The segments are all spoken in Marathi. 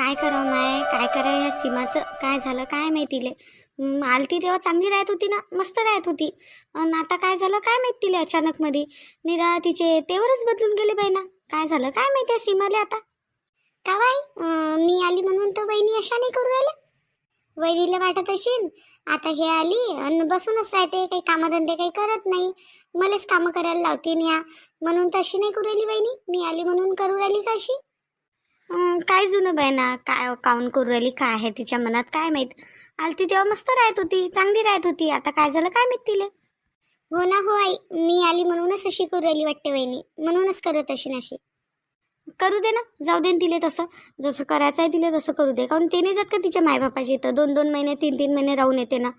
काय करावं माय? काय करावं या सीमाचं? काय झालं? काय माहितीले? आलती तेव्हा चांगली राहत होती ना? मस्त राहत होती. आणि आता काय झालं? काय माहिती तिले अचानक मध्ये निरा तिचे तेवरच बदलून गेले बाई ना काय झालं? काय माहिती आहे सीमाले आता? का बाई? मी आली म्हणून तर बहिणी अशा नाही करू राहिल्या? वहिनीला वाटत असेल आता हे आली आणि बसूनच राहते काही कामधंदे काही करत नाही. मलाच कामं करायला लावते ह्या म्हणून तशी नाही करू राहिली बहिणी मी आली म्हणून करू राहिली का काय जुनं ना? काय काउन करू राहिली? काय आहे तिच्या मनात? काय माहीत? आलती तेव्हा मस्त राहत होती चांगली राहत होती. आता काय झालं काय माहीत तिले? हो ना हो आई. मी आली म्हणूनच अशी करू राहिली वाटते वहिनी. म्हणूनच करत अशी नशी करू दे ना. जाऊ दे तिले तसं. जसं करायचं आहे तिले तसं करू दे. काऊन ते नाही जात का तिच्या मायबापाची इथं? दोन दोन महिने तीन तीन महिने राहून येते ना.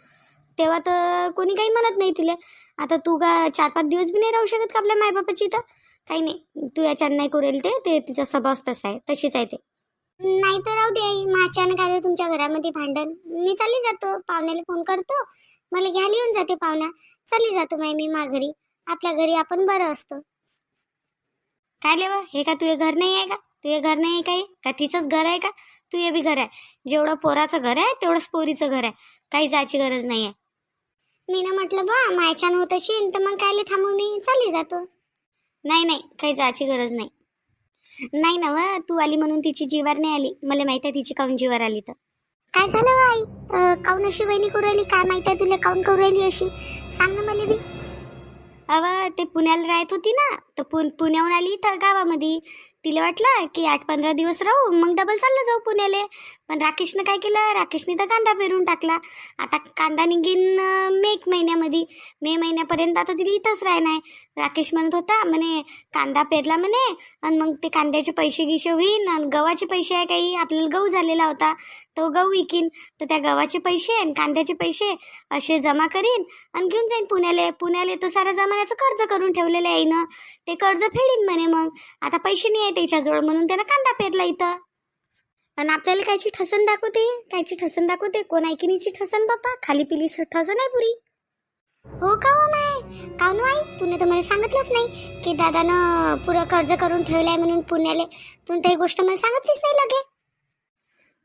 तेव्हा तर कोणी काही म्हणत नाही तिले. आता तू का चार पाच दिवस बी नाही राहू शकत का आपल्या मायबापाची इथं? काही नाही. तू याच्यानं नाही करेल ते ते तिचा स्वभाव तसा आहे तशीच आहे ते. नाही तर राहू दे आई अचानक आलं तुमच्या घरामध्ये भांडण. मी चालली जातो पाहुण्याला फोन करतो. मला घ्यायला येऊन जाते पाहुण्या चालली जातो माय मी माघारी आपल्या घरी आपण बरं असतो. काय लेवा हे का तुझे घर नाही आहे का? तुझे घर नाही आहे का तिचंच घर आहे का? तुझे बी घर आहे. जेवढं पोराचं घर आहे तेवढंच पोरीचं घर आहे. काही जायची गरज नाही आहे. मी ना म्हटलं बा मायच्यानं होत असेल तर मग कायले थांबू मी? चालली जातो. नाही नाही काही जायची गरज नाही. नाही ना व तू आली म्हणून तिची जीवार नाही आली. मला माहीत आहे तिची काऊन जीवार आली तर. काय झालं व आई? अं, काऊन अशी वहिनी करू राहिली? काय माहीत आहे तुला काऊन करू राहिली अशी? सांग ना मला बी. अव ते पुण्याला राहत होती ना तर पुन पुण्याहून आली तर गावामध्ये. तिला वाटलं की आठ पंधरा दिवस राहू मग डबल चाललं जाऊ पुण्याले. पण राकेशनं काय केलं? राकेशने तर कांदा पेरून टाकला. आता कांदा निघीन मे एक महिन्यामध्ये. मे महिन्यापर्यंत आता तिला इथंच राहणार. राकेश म्हणत होता म्हणे कांदा पेरला म्हणे आणि मग ते कांद्याचे पैसे गिशे होईन आणि गव्हाचे पैसे आहे काही आपल्याला गहू झालेला होता तो गहू विकीन. तर त्या गव्हाचे पैसे आणि कांद्याचे पैसे असे जमा करीन आणि घेऊन जाईन पुण्याले. पुण्याले तर साऱ्या जमान्याचं कर्ज करून ठेवलेलं आहे ना. ते कर्ज फेडीन म्हणे मग. आता पैसे नाही आहे त्याच्याजवळ म्हणून त्यानं कांदा पेरला इथं. आणि आपल्याला कायची ठसन दाखवते? कायची ठसन दाखवते? कोण ऐकिनीची ठसन बाप्पा खाली पिली ठसन आहे पुरी. हो का हो माय? नो आई तुने तर मला सांगितलंच नाही की दादानं पुरं कर्ज करून ठेवलंय म्हणून पुण्याले तू तर ही गोष्ट मला सांगितलीच नाही लगे.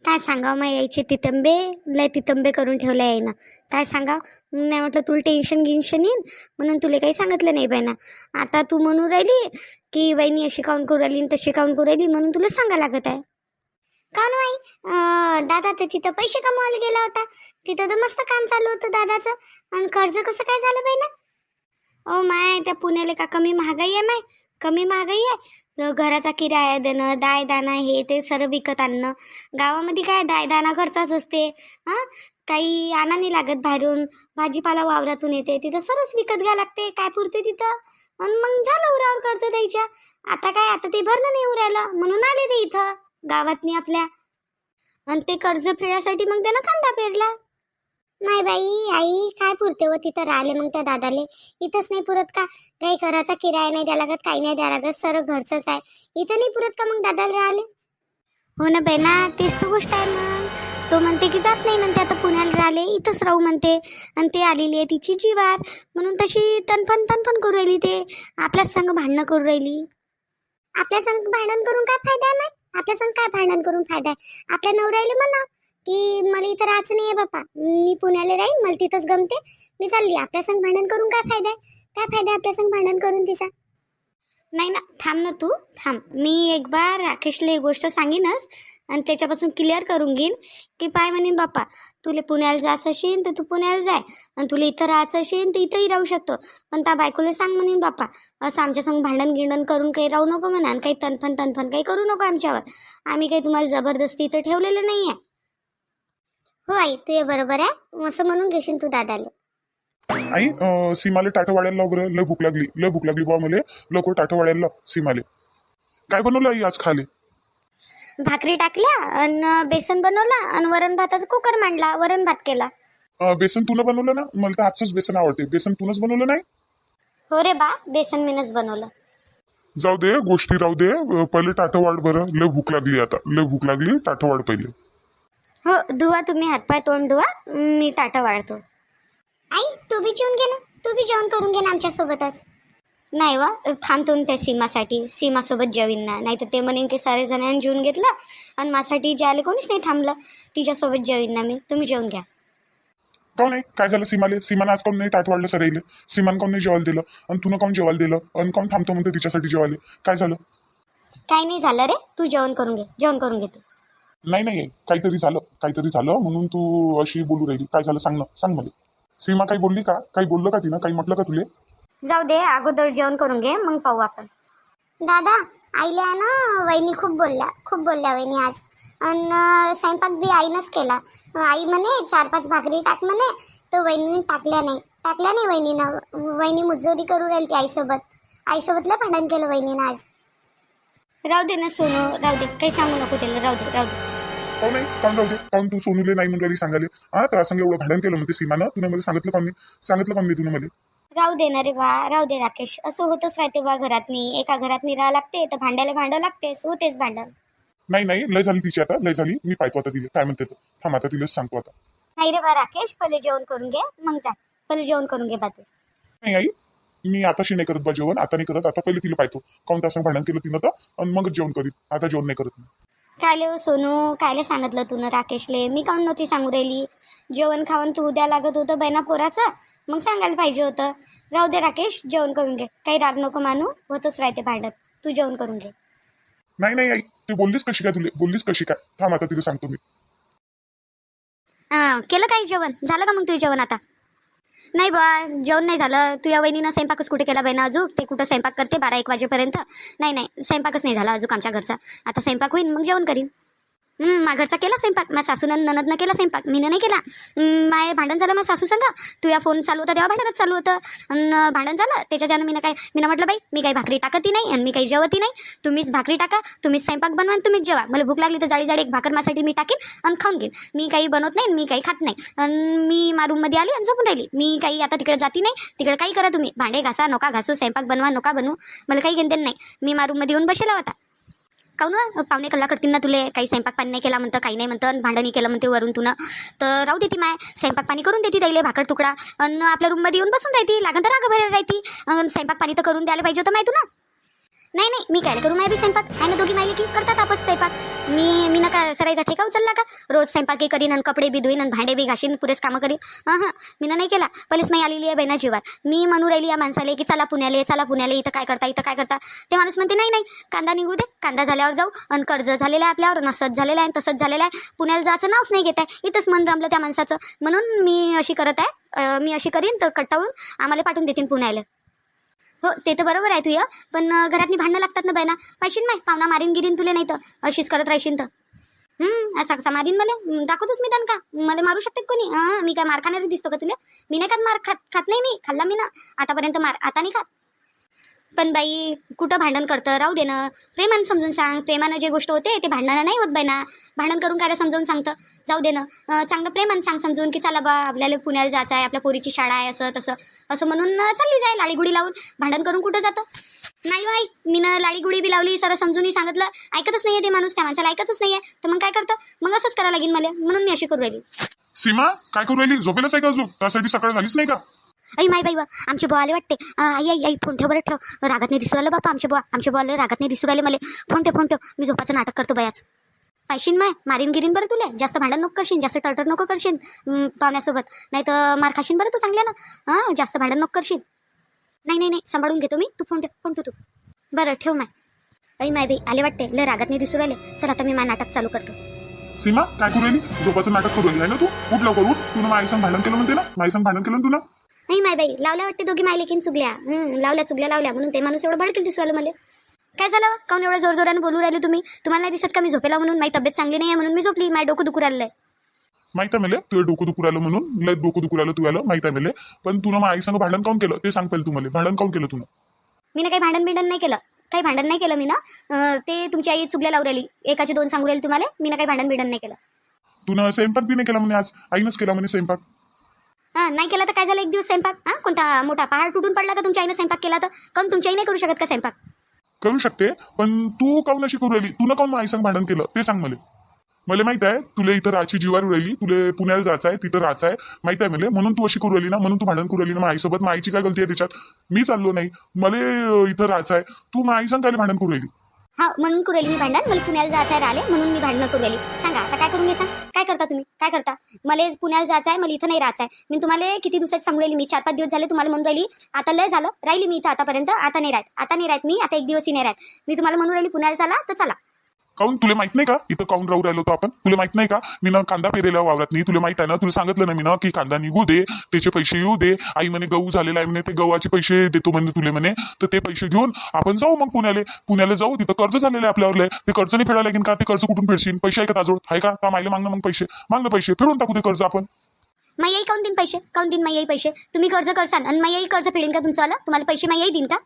काय सांगावं? मग यायचे तितंबे लय तितंबे करून ठेवले आहे ना काय सांगाव? नाही म्हटलं तुला टेन्शन गिन्शन येईन? म्हणून तुला काही सांगितलं नाही बाई आता तू म्हणून राहिली की बहिणी अशी काऊन करू राहिली तशी काऊन करू राहिली म्हणून तुला सांगा लागत आहे. का नाही दादा तर तिथं पैसे कमवायला गेला होता. तिथं तर मस्त काम चालू होतं दादाचं. आणि कर्ज कसं काय झालं बाई ना ओ माय त्या पुण्याला का कमी महागाई आहे माय? कमी महागाई आहे? घराचा किराया देणं दाय दाना हे ते सर्व विकत आणणं. गावामध्ये काय दायदाना खर्चाच असते हां? काही आणा नाही लागत बाहेरून. भाजीपाला वावरातून येते तिथं सरस विकत घ्या लागते. काय पुरते तिथं? आणि मग झालं उरावर कर्ज द्यायच्या. आता काय? आता ते भरणं नाही उरायला. म्हणून आले ते इथं गावातनी आपल्या. आणि ते कर्ज फेडासाठी मग त्यानं कांदा पेरला. नाही बाई आई काय पुरते व तिथं राहिले मग त्या दादाले? इथंच नाही पुरत का? काही घराचा किराया नाही द्या लागत काही नाही द्या लागत सर्व घरचंच आहे. इथं नाही पुरत का मग दादाला राहिले? हो ना बेना तेच तर गोष्ट आहे मग तो म्हणते की जात नाही म्हणते आता पुण्याला राहिले इथंच राहू म्हणते. आणि ते आलेली आहे तिची जीवार. म्हणून तशी तनपण तनपण करू राहिली ते. आपल्याच संग भांडणं करू राहिली. आपल्या संग भांडण करून काय फायदा आहे मग? आपल्या संग काय भांडण करून फायदा आहे? आपल्या नवऱ्याला म्हणा की मला इथं राहायचं नाही आहे बापा. मी पुण्याला राहीन मला तिथंच गमते. मी चालली. आपल्या संग भांडण करून काय फायदा आहे? काय फायदा आहे आपल्या संग भांडण करून तिचा? नाही ना थांब ना तू. थांब. मी एक बार राकेशला एक गोष्ट सांगेनच आणि त्याच्यापासून क्लिअर करून घेईन की पाय म्हणेन बाप्पा तुला पुण्याला जायचं असेल तर तू पुण्याला जाय आणि तुला इथं राहायचं असेल तर इथंही राहू शकतो. पण त्या बायकोला सांग म्हणेन बाप्पा असं आमच्या संग भांडण गिंडण करून काही राहू नको म्हणा आणि काही तनफन तनफन काही करू नको आमच्यावर. आम्ही काही तुम्हाला जबरदस्ती इथं ठेवलेलं नाही आहे हो आई तू बरोबर आहे. असं म्हणून घेशील तू दादाला. आई अं, सीमाले टाटं वाढायला लाव बरं लय भूक लागली. लय भूक लागली बा मला. लवकर टाटं वाढायला लाव सीमाले. काय बनवलं आई आज खाले? भाकरी टाकल्या आणि बेसन बनवला आणि वरण भाताचा कुकर मांडला वरण भात केला. अं, बेसन तुला बनवलं ना? मला तर आजचंच बेसन आवडते. बेसन तुनच बनवलं नाही? हो रे बा बेसन मीनच बनवलं. जाऊ दे गोष्टी राहू दे. अं, पहिले टाटं वाढ बरं. लय भूक लागली आता. लय भूक लागली टाटं वाढ पहिले. हो धुवा तुम्ही हातपाय तोंड धुवा. मी टाटा वाढतो. आई तू बी जेवून घे ना. तू बी जेवण करून घे ना आमच्या सोबतच नाही वा थांबतो ना त्या सीमासाठी. सीमासोबत जेवीन ना. नाही तर ते म्हणेन की सारे जणांनी जेवून घेतलं आणि माझ्यासाठी जे आले कोणीच नाही थांबलं. तिच्यासोबत जेवीन ना मी. तुम्ही जेवून घ्या. काऊन नाही काय झालं? सीमाले सीमानं आज काऊन नाही? ताट वाढलं सर येईल सीमान काऊन नाही जेवायला दिलं? आणि तुला काऊन जेवायला दिलं? आणि काऊन थांबतो म्हणते तिच्यासाठी जेवायला? काय झालं? काही नाही झालं रे. तू जेवण करून घे. जेवण करून घे तू. नाही नाही काहीतरी झालं काहीतरी झालं म्हणून तू अशी बोलू राहिली. काय झालं? सांग ना सांग मला. सीमा काही बोलली का? काही बोललं का तिनं? काही म्हटलं का तुले? जाऊ दे अगोदर जेवण करून घे मग पाहू आपण. दादा आईला आहे ना वहिनी खूप बोलल्या खूप बोलल्या वहिनी आज. आणि स्वयंपाक बी आईनंच केला. आई म्हणे चार पाच भाकरी टाक म्हणे तर वहिनीने टाकल्या नाही. टाकल्या नाही वहिनीनं. वहिनी मुजोरी करू राहील ती आईसोबत. आईसोबतला भांडण केलं वहिनीनं आज. राहू दे ना सोनू राहू दे. काही सांगू नको त्याला राहू दे राहू दे. काऊन नाही काऊन राहू दे? काऊन तू सोनूले नाही म्हणून राहिली सांगाले हा तर संग एवढं भांडण केलं म्हणते सीमानं? तुला मला सांगितलं काऊन नाही सांगितलं काऊन नाही तुला मला? राहू दे ना रे बा राहू दे राकेश. असं होतच राहते बा घरातनी. एका घरातनी राहा लागते तर भांड्याला भांडं लागतेच होतेच भांडण. नाही नाही लय झाली तिची आता. लय झाली. मी पाहतो आता तिला. काय म्हणते तर. थांब आता तिलाच सांगतो आता. नाही रे बा राकेश पहिले जेवण करून घे. मग जा. पहिले जेवण करून घे बा तू. नाही आई. मी आताशी नाही करत बा जेवण आता नाही करत आता पहिले तिला पाहतो. काऊन तसं भांडण केलं तिनं तर? आणि मगच जेवण करीत आता जेवण नाही करत मी. कायले हो सोनू कायले सांगितलं तू ना राकेशले? मी काऊन नव्हती सांगू राहिली? जेवण खावण तू उद्या लागत होतं बहिणा पोराचं? मग सांगायला पाहिजे होतं. राहू दे राकेश जेवण करून घे. काही राग नको मानू होतच राहते भांडण. तू जेवण करून घे. नाही नाही आई तू बोललीस कशी काय तुला? बोललीस कशी काय? थांब आता तिला सांगतो मी. हां केलं काही जेवण? झालं का मग तुझं जेवण आता? नाही बा जेवण नाही झालं. तू वहिनीनं स्वयंपाकच कुठे केला बहिणं अजून ते कुठं स्वयंपाक करते बारा एक वाजेपर्यंत? नाही नाही स्वयंपाकच नाही झाला अजून आमच्या घरचा. आता स्वयंपाक होईल मग जेवण करीन. माघरचा केला स्वयंपाक? माझ्या सासूनं ननदनं केला स्वयंपाक? मीनं नाही केला. माय भांडण झालं माझ्या सासू सांगा. तू या फोन चालू होता तेव्हा भांडणच चालू होतं. आणि भांडण झालं. त्याच्याच्यानं मी काय मी म्हटलं बाई मी काही भाकरी टाकतही नाही आणि मी काही जेवतही नाही. तुम्हीच भाकरी टाका तुम्हीच स्वयंपाक बनवा आणि तुम्हीच जेवा. मला भूक लागली तर जाळी जाळी एक भाकर माझ्यासाठी मी टाकेन आणि खाऊन घेईन. मी काही बनवत नाही आणि मी काही खात नाही. आणि मी मा रूममध्ये आली आणि झोपून राहिली. मी काही आता तिकडे जाती नाही. तिकडे काही करा तुम्ही. भांडे घासा नका घासू स्वयंपाक बनवा नका बनवू. मला काही घेणं नाही. मी मा रूममध्ये येऊन बसेला होता काहून ना? पाहुणे कल्ला करतील ना तुले. काही स्वयंपाक पाणी नाही केला म्हणतं काही नाही म्हणतं भांडणी केलं म्हणते वरून तुनं तर राहू देती माय. स्वयंपाक पाणी करून देते त्याईले भाकर तुकडा. आणि आपल्या रूममध्ये येऊन बसून राहती. लागन तर राग भरेल राहती स्वयंपाक पाणी तर करून द्यायला पाहिजे होतं माय तुला. नाही नाही मी काय करू? माय बी स्वयंपाक. आहे ना दोघी मायले की करतात आपच स्वयंपाक. मी मी ना काय सरायचा ठेका उचलला का? रोज स्वयंपाकी करीन आणि कपडे बी धुईन आणि भांडे बी घाशीन पुरेच कामं करीन. हां हां. मी नाही केला. पहिलेच मी आलेली आहे बहिणा जीवार मी म्हणू राहिली या माणसाले की चला पुण्याले चला पुण्याले इथं काय करता इथं काय करता? ते माणूस म्हणते नाही नाही कांदा निघू दे. कांदा झाल्यावर जाऊ आणि कर्ज झालेलं आहे आपल्यावर नसत झालेलं आहे आणि तसंच झालेलं आहे. पुण्याला जायचं नावच नाही घेत आहे. इथंच मन रमलं त्या माणसाचं. म्हणून मी अशी करत आहे. मी अशी करीन तर कट्टावून आम्हाला पाठवून देतील पुण्याला. हो ते तर बरोबर आहे तुया. पण घरातली भांडणं लागतात ना बायना. पाहिशीन माय? पाहुणा मारीन गिरीन तुले नाही तर. अशीच करत राहशील तर. हम्म असा कसा मारीन मला? दाखवतोच मी का मला मारू शकते कोणी? मी काय मार खाणारी दिसतो का तुला? मी नाही खात मार खात खात नाही मी. खाल्ला मी ना. आतापर्यंत मार आता नाही खात. पण बाई कुठं भांडण करतं? राहू दे ना. प्रेमानं समजून सांग. प्रेमानं जे गोष्ट होते ते भांडणानं नाही होत बाई ना भांडण करून काय समजावून सांगतं? जाऊ दे ना. चांगलं प्रेमानं सांग समजून की चला बा आपल्याला पुण्याला जायचं आहे आपल्या पोरीची शाळा आहे असं तसं. असं म्हणून चालली जाय लाडीगुडी लावून. भांडण करून कुठं जातं? नाही हो आई मी ना लाडीगुडी बी लावली सर समजूनही सांगितलं. ऐकतच नाहीये ते माणूस त्या माणसाला ऐकतच नाहीये. तर मग काय करतं? मग असंच करावं लागेल मला. म्हणून मी अशी करू राहिली. सीमा काय करू राहिली? झोपेलच आहे का अजून? त्यासाठी सकाळ झालीच नाही का? आई माय बाई बा आमचे बुवा आले वाटते. आई आई आई फोन ठेव बरं ठेव. रागात नाही दिसू राहिलं बापा आमचे बुवा आमचे बुवाले रागात नाही दिसू राहिले मला. फोन ठेव फोन ठेव. मी झोपाचं नाटक करतो बयाच. पायशीन माय मारीन गिरीन बरं तुला. जास्त भांडण नको करशील जास्त टळटर नको करशील पाहुण्यासोबत. नाही तर मार खाशीन बरं तू चांगल्या ना. हां जास्त भांडण नको करशील नाही नाही नाही. सांभाळून घेतो मी. तू फोन ठेव फोन ठेव तू. बरं ठेव माय. आई माय बाई आले वाटते. लय रागात नाही दिसू राहिले. चल आता मी माय नाटक चालू करतो. सीमा काय करू राहिली? झोपाचं नाटक करू राहिली ना तू? उठ लवकर उठ. तुला माझ्या संग भांडण केलं म्हणते ना? माझ्या संग भांडण केलं तुला? नाही माय बाई लावल्या वाटते दोघी मायलेकीन चुगल्या. हं, लावल्या चुगल्या लावल्या म्हणून ते माणूस एवढं भडकेल दिसू राहिलं मला. काय झालं? काऊन एवढं जोर जोरानं बोलू राहिले तुम्ही? तुम्हाला नाही दिसत का मी झोपेला म्हणून? माझी तब्येत चांगली नाही आहे म्हणून मी झोपली. माझं डोकं दुखू राहिलं माहीत आहे मला? तुझं डोकं दुखू राहिलं म्हणून? लय डोकं दुखू राहिलं तुला माहीत आहे मला? पण तुला माझ्या आई संग भांडण काऊन केलं? ते सांग पहिले तुम्हाला भांडण काऊन केलं तुला मी ना काही भांडण बिंडण नाही केलं. काही भांडण नाही केलं मी ना. अं, ते तुमची आई चुगल्या लावू राहिली. एकाचे दोन सांगू राहिले तुम्हाला. मी ना काही भांडण बिंडण नाही केलं. तुला स्वयंपाक बी नाही केला म्हणे आज? आईनंच केला म्हणे स्वयंपाक. हां नाही केला तर काय झालं? एक दिवस स्वयंपाक हां? कोणता मोठा पहाड तुटून पडला तर तुमच्या आईनं स्वयंपाक केला तर? काऊन तुमची आई नाही करू शकत का स्वयंपाक? करू शकते पण तू काऊन अशी करू राहिली? तुला काऊन आई संग भांडण केलं? ते सांग मला. मला माहीत आहे तुला इथं राहायची जीवार राहिली तुला पुण्याला जायचं आहे तिथं राहायचं आहे. माहीत आहे मला म्हणून तू अशी करू राहिली ना म्हणून तू भांडण करू राहिली ना आईसोबत माईची काय गलती आहे त्याच्यात? मी चाललो नाही. मला इथं राहायचं आहे. तू मग सांग काय भांडण करू राहिली? हा म्हणून करू राहिली मी भांडण. मला पुण्याला जायचं आहे राहिले म्हणून मी भांडणं करू राहिली सांगा आता काय करून घे सांग काय करता तुम्ही? काय करता? मला पुण्याला जायचं आहे मला इथं नाही राहायचं आहे मी तुम्हाला किती दिवसात सांगू राहिली? मी चार पाच दिवस झाले तुम्हाला म्हणून राहिली. आता लय झालं. राहिली मी इथं आतापर्यंत. आता नाही राहत. आता नाही राहत मी. आता एक दिवसही नाही राहत. मी तुम्हाला म्हणून राहिली पुण्याला चला तर चला. काऊन? तुला माहीत नाही का? इथं काऊन राहू राहिलो होतो आपण? तुला माहीत नाही का? मी ना कांदा पेरेला वावरात. नाही तुला माहीत आहे ना? तुला सांगितलं ना मी ना की कांदा निघू दे त्याचे पैसे येऊ दे. आई म्हणे गहू झालेला आहे म्हणे ते गव्हाचे पैसे देतो म्हणे तुले म्हणे. तर ते पैसे घेऊन आपण जाऊ मग पुण्याला. पुण्याला जाऊ तिथं कर्ज झालेलं आहे आपल्यावर लय. ते कर्ज नाही फेडायला लागेल का? ते कर्ज कुठून फेडशील पैसे आहे का ताजोड आहे का? का मायला मागणं मग पैसे. मागणं पैसे. फेडून टाकू ते कर्ज आपण. मग येई काऊन देईन पैसे? काऊन देईन मग येई पैसे? तुम्ही कर्ज करसान. आणि मग येई कर्ज फेडेन का तुमचं आलं तुम्हाला पैसे मग येई देईन का?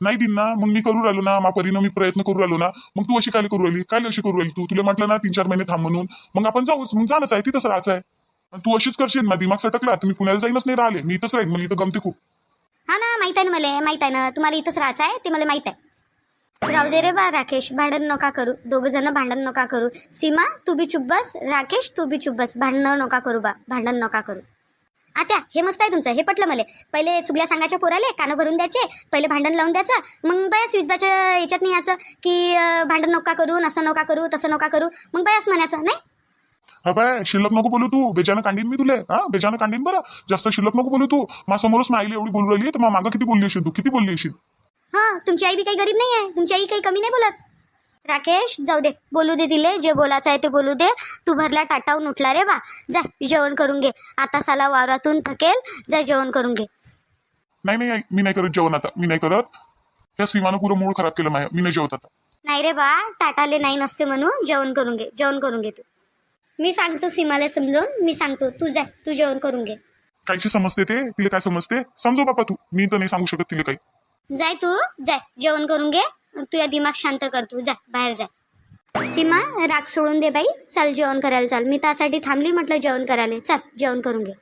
नाही दिन ना मग मी करू राहिलो ना मापरीनं मी प्रयत्न करू राहिलो ना मग तू अशी काय करू राहिली काय अशी करू राहिली तू? तुला म्हटलं ना तीन चार महिने थांब म्हणून. मग आपण जाऊच मग जाणंच आहे तिथंच राहायचं आहे. आणि तू अशीच करशील ना दिमाग सटकला तर मी पुण्याला जाईनच नाही राहिले. मी इथंच राहील मला इथं गमते खूप. हा ना माहीत आहे ना मला माहीत आहे ना तुम्हाला इथंच राहायचं आहे ते मला माहीत आहे. राहू दे रे बा राकेश भांडण नका करू. दोघ जण भांडण नका करू. सीमा तू बी चुप बस. राकेश तू बी चुप बस. भांडणं नका करू बा भांडण नका करू. आता हे मस्त आहे तुमचं. हे पटलं मला. पहिले चुगल्या सांगायच्या पोराले कानं भरून द्यायचे पहिले भांडण लावून द्यायचं मग बयास विजबाच्या याच्यात नाही याचं की भांडण नका करू असं नका करू तसं नका करू मग बयास म्हणायचं नाही? हा बाय शिल्लक नको बोलू तू. बेजानं कांडीन मी तुले. हा बेजानं कांडीन बरं. जास्त शिल्लक नको बोलू तू. माझ्यासमोरच माईली एवढी बोलू राहिली तर मग मागं किती बोलली असेल तू? किती बोलली असेल हा तुमची आई बी काही गरीब नाही आहे तुमची आई काही कमी नाही बोलत? राकेश जाऊ दे. बोलू दे तिले. जे बोलायचं आहे ते बोलू दे. तू भरला टाटावून उठला रे बा. जा जेवण करून घे. आता साला वावरातून थकेल. जा जेवण करून घे. नाही नाही मी नाही करत जेवण आता. मी नाही करत. त्या सीमानं पुरं मूळ खराब केलं माझ्या मी नाही जेवत आता. नाही रे बा. टाटाले नाही नसते म्हणून जेवण करून घे. जेवण करून घे तू. मी सांगतो सीमाला समजून मी सांगतो. तू जा. तू जेवण करून घे. कायशी समजते ते? तिला काय समजते? समजू बापा तू. मी तर नाही सांगू शकत तिला काही. जाय तू. जाय. जेवण करून घे. तुझ्या दिमाग शांत कर तू जा बाहेर जा. सीमा राग सोडून दे बाई. चल जेवण करायला चाल. मी त्यासाठी थांबली म्हटलं जेवण करायला. चल जेवण करून घे.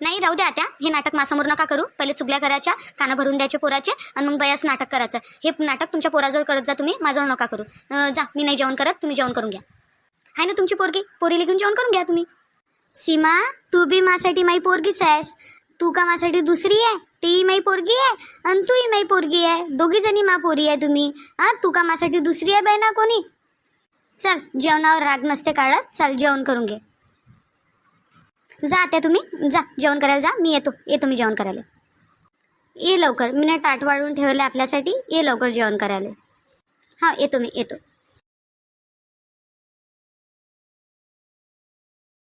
नाही राहू द्या आता. हे नाटक माझ्यासमोर नका करू. पहिले चुगल्या करायच्या काना भरून द्यायचे पोराचे आणि मग बयाच नाटक करायचं. हे नाटक तुमच्या पोराजवळ करत जा तुम्ही माझं नका करू. जा मी नाही जेवण करत तुम्ही जेवण करून घ्या. आहे ना तुमची पोरगी? पोरीला घेऊन जेवण करून घ्या तुम्ही. सीमा तू बी माझ्यासाठी माई पोरगीच आहेस. तू का माझ्यासाठी दुसरी आहे? ती माई पोरगी आहे आणि तूही माई पोरगी आहे. दोघी जणी मा पोरी आहे तुम्ही. हा तू का माझ्यासाठी दुसरी आहे बहिणा कोणी? चल जेवणावर राग नसते काढत. चल जेवण करून घे. जा आता तुम्ही. जा जेवण करायला जा. मी येतो. येतो मी जेवण करायला. ये लवकर. मी ना ताट वाढून ठेवले आपल्यासाठी. ये लवकर जेवण करायला. हां येतो मी. येतो.